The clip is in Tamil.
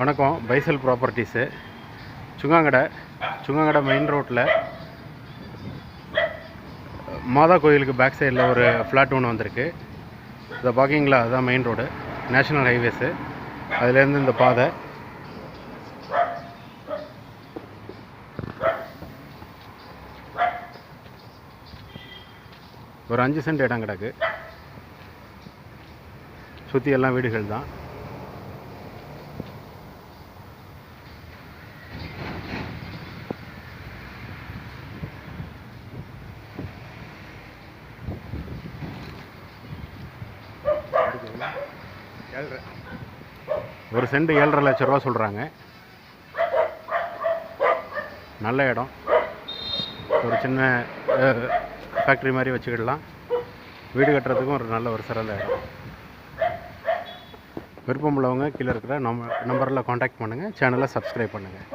வணக்கம். பைசல் ப்ராப்பர்ட்டிஸு சுங்காங்கடை. சுங்காங்கடை மெயின் ரோட்டில் மாதா கோயிலுக்கு பேக் சைடில் ஒரு ஃப்ளாட் ஒன்று வந்திருக்கு. இதை பார்க்கிங்களா அதுதான் மெயின் ரோடு நேஷ்னல் ஹைவேஸு அதுலேருந்து இந்த பாதை. ஒரு அஞ்சு சென்ட் இடம் கிடக்கு. சுற்றி எல்லாம் வீடுகள் தான் ஒரு சென்ட் ஏழரை லட்ச ரூபா சொல்கிறாங்க நல்ல இடம். ஒரு சின்ன ஃபேக்ட்ரி மாதிரி வச்சுக்கிடலாம். வீடு கட்டுறதுக்கும் ஒரு நல்ல ஒரு சிறந்த இடம். விருப்பம் உள்ளவங்க கீழே இருக்கிற நம்ம நம்பரில் காண்டாக்ட் பண்ணுங்கள் சேனலை சப்ஸ்கிரைப் பண்ணுங்கள்